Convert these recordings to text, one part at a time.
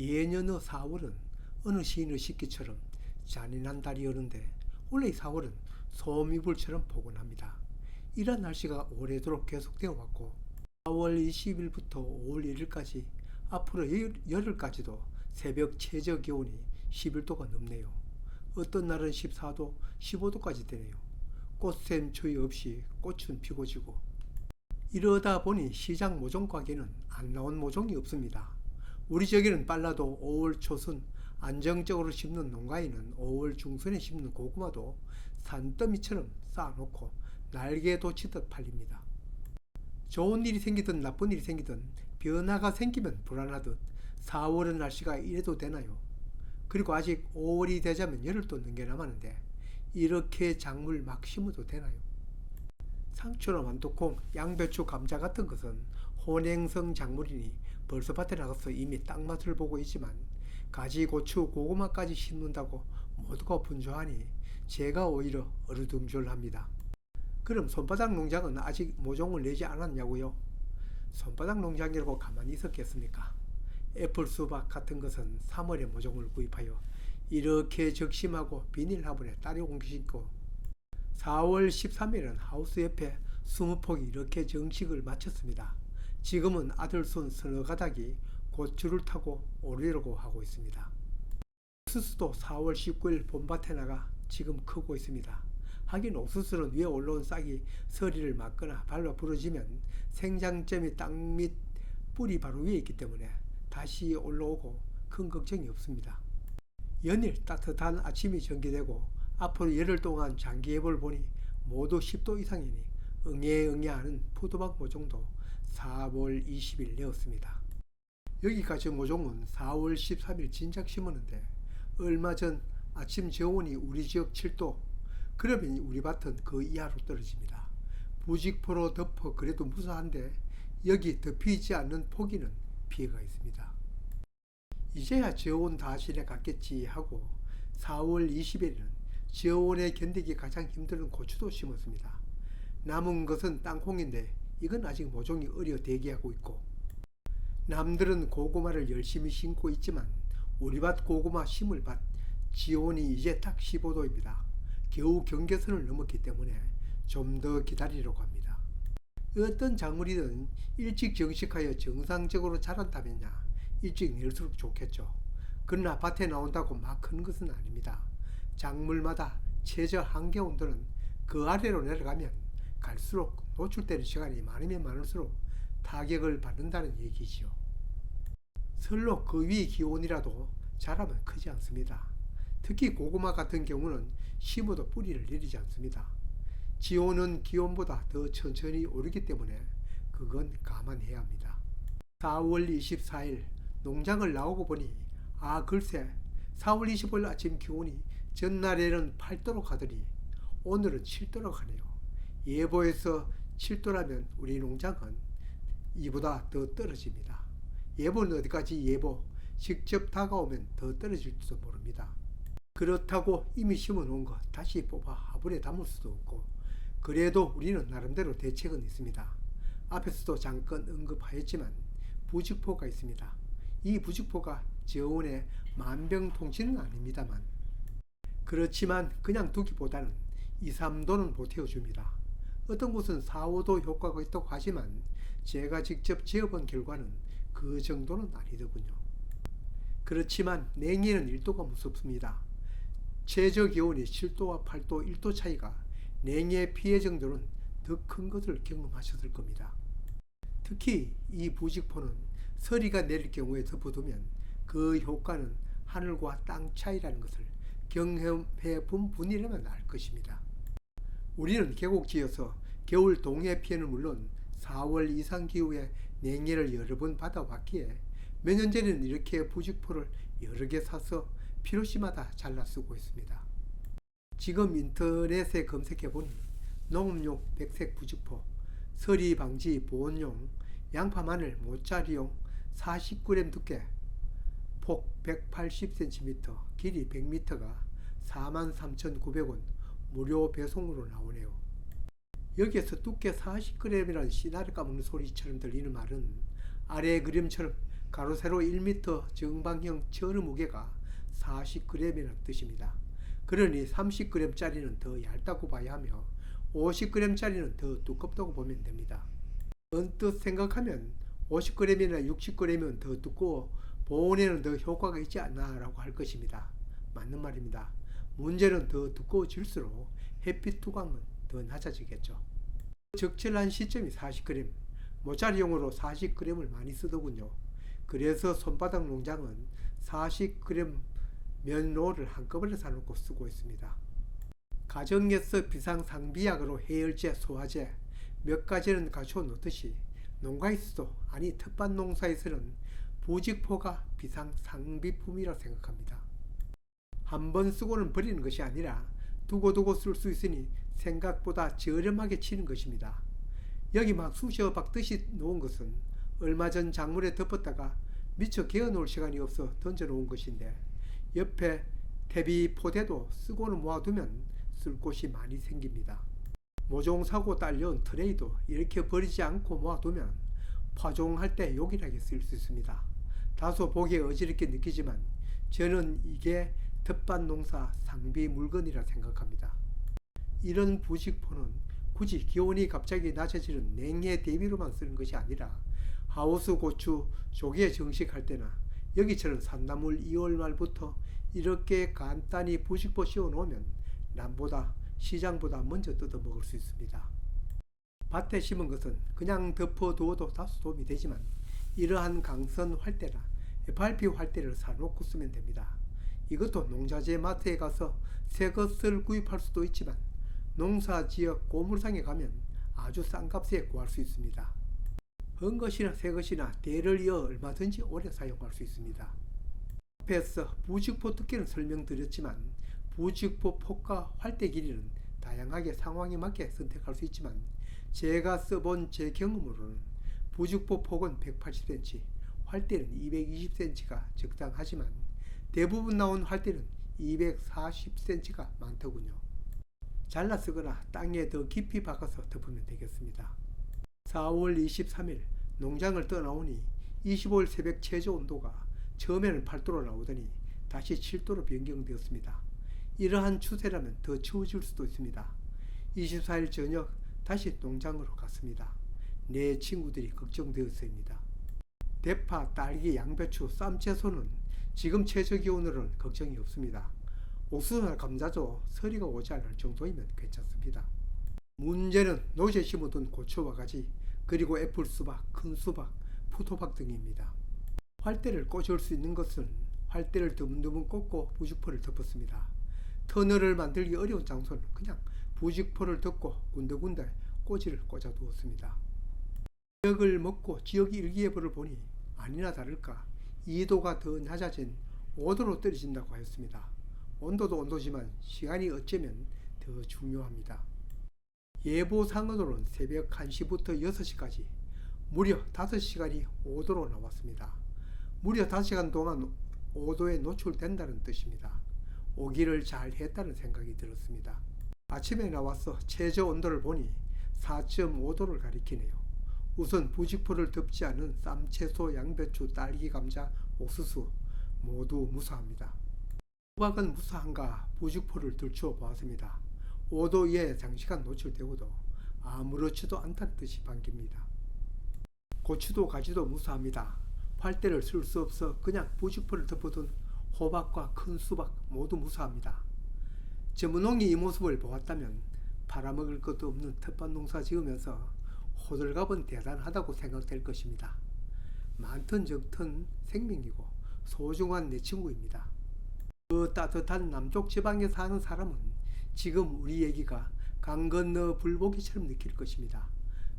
예년의 4월은 어느 시인의 시기처럼 잔인한 달이었는데 원래 이 4월은 소미불처럼 포근합니다. 이런 날씨가 오래도록 계속되어 왔고 4월 20일부터 5월 1일까지 앞으로 열- 열흘까지도 새벽 최저 기온이 11도가 넘네요. 어떤 날은 14도, 15도까지 되네요. 꽃샘 추위 없이 꽃은 피고 지고 이러다 보니 시장 모종 가게는 안 나온 모종이 없습니다. 우리 저기는 빨라도 5월 초순 안정적으로 심는 농가에는 5월 중순에 심는 고구마도 산더미처럼 쌓아놓고 날개 돋치듯 팔립니다. 좋은 일이 생기든 나쁜 일이 생기든 변화가 생기면 불안하듯 4월의 날씨가 이래도 되나요? 그리고 아직 5월이 되자면 열흘 또 넘게 남았는데 이렇게 작물 막 심어도 되나요? 상추나 완두콩, 양배추, 감자 같은 것은 혼행성 작물이니 벌써 밭에 나가서 이미 땅 맛을 보고 있지만 가지, 고추, 고구마까지 심는다고 모두가 분주하니 제가 오히려 어르둥절합니다. 그럼 손바닥 농장은 아직 모종을 내지 않았냐고요? 손바닥 농장이라고 가만히 있었겠습니까? 애플 수박 같은 것은 3월에 모종을 구입하여 이렇게 적심하고 비닐 화분에 따로 옮겨 심고 4월 13일은 하우스 옆에 20폭이 이렇게 정식을 마쳤습니다. 지금은 아들 손 서너 가닥이 고추를 타고 오르려고 하고 있습니다. 옥수수도 4월 19일 봄밭에 나가 지금 크고 있습니다. 하긴 옥수수는 위에 올라온 싹이 서리를 막거나 밟아 부러지면 생장점이 땅 밑 뿌리 바로 위에 있기 때문에 다시 올라오고 큰 걱정이 없습니다. 연일 따뜻한 아침이 전개되고 앞으로 열흘 동안 장기 예보를 보니 모두 10도 이상이니 응애응애하는 푸드박 모종도 4월 20일 내었습니다. 여기까지 모종은 4월 13일 진작 심었는데 얼마 전 아침 저온이 우리 지역 7도 그러면 우리 밭은 그 이하로 떨어집니다. 부직포로 덮어 그래도 무사한데 여기 덮이지 않는 포기는 피해가 있습니다. 이제야 저온 다시에 갔겠지 하고 4월 20일에 는 저온에 견디기 가장 힘든 고추도 심었습니다. 남은 것은 땅콩인데 이건 아직 모종이 어려 대기하고 있고 남들은 고구마를 열심히 심고 있지만 우리 밭 고구마 심을 밭 지온이 이제 딱 15도입니다. 겨우 경계선을 넘었기 때문에 좀 더 기다리려고 합니다. 어떤 작물이든 일찍 정식하여 정상적으로 자란다면야 일찍 낼수록 좋겠죠. 그러나 밭에 나온다고 막 큰 것은 아닙니다. 작물마다 최저 한계 온도는 그 아래로 내려가면 갈수록 노출되는 시간이 많으면 많을수록 타격을 받는다는 얘기지요. 설로 그위 기온이라도 자라면 크지 않습니다. 특히 고구마 같은 경우는 심어도 뿌리를 내리지 않습니다. 지온은 기온보다 더 천천히 오르기 때문에 그건 감안해야 합니다. 4월 24일 농장을 나오고 보니 아 글쎄 4월 25일 아침 기온이 전날에는 8도로 가더니 오늘은 7도로 가네요. 예보에서 7도라면 우리 농장은 이보다 더 떨어집니다. 예보는 어디까지 예보 직접 다가오면 더 떨어질지도 모릅니다. 그렇다고 이미 심어 놓은 거 다시 뽑아 화분에 담을 수도 없고 그래도 우리는 나름대로 대책은 있습니다. 앞에서도 잠깐 언급하였지만 부직포가 있습니다. 이 부직포가 저온의 만병통치는 아닙니다만 그렇지만 그냥 두기보다는 2, 3도는 보태어줍니다. 어떤 곳은 4, 5도 효과가 있다고 하지만 제가 직접 재어본 결과는 그 정도는 아니더군요. 그렇지만 냉해는 1도가 무섭습니다. 최저 기온이 7도와 8도, 1도 차이가 냉해 피해 정도는 더 큰 것을 경험하셨을 겁니다. 특히 이 부직포는 서리가 내릴 경우에 덮어두면 그 효과는 하늘과 땅 차이라는 것을 경험해 본 분이라면 알 것입니다. 우리는 계곡지여서 겨울 동해 피해는 물론 4월 이상 기후에 냉해를 여러 번 받아왔기에 몇 년 전에는 이렇게 부직포를 여러 개 사서 필요시마다 잘라 쓰고 있습니다. 지금 인터넷에 검색해 보니 농업용 백색 부직포, 서리 방지 보온용, 양파 마늘 모짜리용 49g 두께, 폭 180cm, 길이 100m가 43,900원 무료 배송으로 나오네요. 여기에서 두께 40g이라는 씨나를 까먹는 소리처럼 들리는 말은 아래 그림처럼 가로 세로 1m 정방형 천의 무게가 40g이라는 뜻입니다. 그러니 30g짜리는 더 얇다고 봐야 하며 50g짜리는 더 두껍다고 보면 됩니다. 언뜻 생각하면 50g이나 60g이면 더 두꺼워 보온에는 더 효과가 있지 않나라고 할 것입니다. 맞는 말입니다. 문제는 더 두꺼워질수록 햇빛 투광은 더 낮아지겠죠. 적절한 시점이 40g, 모짜리용으로 40g을 많이 쓰더군요. 그래서 손바닥 농장은 40g 면로를 한꺼번에 사놓고 쓰고 있습니다. 가정에서 비상상비약으로 해열제, 소화제 몇 가지는 갖추어 놓듯이 농가에서도 아니 텃밭 농사에서는 부직포가 비상상비품이라 생각합니다. 한 번 쓰고는 버리는 것이 아니라 두고두고 쓸 수 있으니 생각보다 저렴하게 치는 것입니다. 여기 막 쑤셔 박듯이 놓은 것은 얼마 전 작물에 덮었다가 미처 개어 놓을 시간이 없어 던져 놓은 것인데 옆에 대비 포대도 쓰고는 모아두면 쓸 곳이 많이 생깁니다. 모종 사고 딸려온 트레이도 이렇게 버리지 않고 모아두면 파종할 때 요긴하게 쓸수 있습니다. 다소 보기에 어지럽게 느끼지만 저는 이게 텃밭 농사 상비 물건이라 생각합니다. 이런 부직포는 굳이 기온이 갑자기 낮아지는 냉해 대비로만 쓰는 것이 아니라 하우스 고추 조개 정식할 때나 여기처럼 산나물 2월 말부터 이렇게 간단히 부직포 씌워 놓으면 남보다 시장보다 먼저 뜯어 먹을 수 있습니다. 밭에 심은 것은 그냥 덮어 두어도 다소 도움이 되지만 이러한 강선 활대나 FRP 활대를 사놓고 쓰면 됩니다. 이것도 농자재 마트에 가서 새 것을 구입할 수도 있지만 농사 지역 고물상에 가면 아주 싼 값에 구할 수 있습니다. 헌 것이나 새 것이나 대를 이어 얼마든지 오래 사용할 수 있습니다. 앞에서 부직포 두께는 설명드렸지만 부직포 폭과 활대 길이는 다양하게 상황에 맞게 선택할 수 있지만 제가 써본 제 경험으로는 부직포 폭은 180cm, 활대는 220cm가 적당하지만 대부분 나온 활대는 240cm가 많더군요. 잘라 쓰거나 땅에 더 깊이 박아서 덮으면 되겠습니다. 4월 23일 농장을 떠나오니 25일 새벽 최저 온도가 처음에는 8도로 나오더니 다시 7도로 변경되었습니다. 이러한 추세라면 더 추워질 수도 있습니다. 24일 저녁 다시 농장으로 갔습니다. 내 친구들이 걱정되었습니다. 대파, 딸기, 양배추, 쌈채소는 지금 최저 기온으로는 걱정이 없습니다. 옥수수나 감자도 서리가 오지 않을 정도이면 괜찮습니다. 문제는 노제 심어둔 고추와 가지 그리고 애플 수박, 큰 수박, 푸토박 등입니다. 활대를 꽂을 수 있는 것은 활대를 드문드문 꽂고 부직포를 덮었습니다. 터널을 만들기 어려운 장소는 그냥 부직포를 덮고 군데군데 꼬지를 꽂아 두었습니다. 지역을 먹고 지역 일기예보를 보니 아니나 다를까 2도가 더 낮아진 5도로 떨어진다고 하였습니다. 온도도 온도지만 시간이 어쩌면 더 중요합니다. 예보상으로는 새벽 1시부터 6시까지 무려 5시간이 5도로 나왔습니다. 무려 5시간 동안 5도에 노출된다는 뜻입니다. 오기를 잘 했다는 생각이 들었습니다. 아침에 나와서 최저 온도를 보니 4.5도를 가리키네요. 우선 부직포를 덮지 않은 쌈, 채소, 양배추, 딸기, 감자, 옥수수 모두 무사합니다. 수박은 무사한가 부직포를 들추어 보았습니다. 5도 이하에 장시간 노출되고도 아무렇지도 않다는 뜻이 반깁니다. 고추도 가지도 무사합니다. 활대를 쓸 수 없어 그냥 부직포를 덮어둔 호박과 큰 수박 모두 무사합니다. 전문농이 이 모습을 보았다면 팔아먹을 것도 없는 텃밭 농사 지으면서 호들갑은 대단하다고 생각될 것입니다. 많든 적든 생명이고 소중한 내 친구입니다. 그 따뜻한 남쪽 지방에 사는 사람은 지금 우리 얘기가 강 건너 불보기처럼 느낄 것입니다.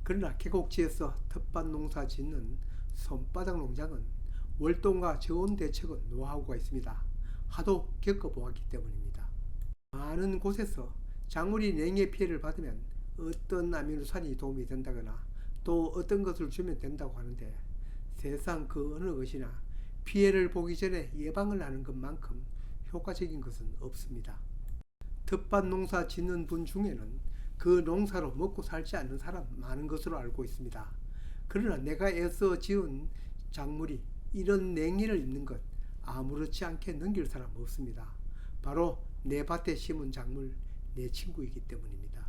그러나 계곡지에서 텃밭 농사 짓는 손바닥 농장은 월동과 저온 대책은 노하우가 있습니다. 하도 겪어보았기 때문입니다. 많은 곳에서 작물이 냉해 피해를 받으면 어떤 아미노산이 도움이 된다거나 또 어떤 것을 주면 된다고 하는데 세상 그 어느 것이나 피해를 보기 전에 예방을 하는 것만큼 효과적인 것은 없습니다. 텃밭 농사 짓는 분 중에는 그 농사로 먹고 살지 않는 사람 많은 것으로 알고 있습니다. 그러나 내가 애써 지은 작물이 이런 냉이를 입는 것 아무렇지 않게 넘길 사람 없습니다. 바로 내 밭에 심은 작물 내 친구이기 때문입니다.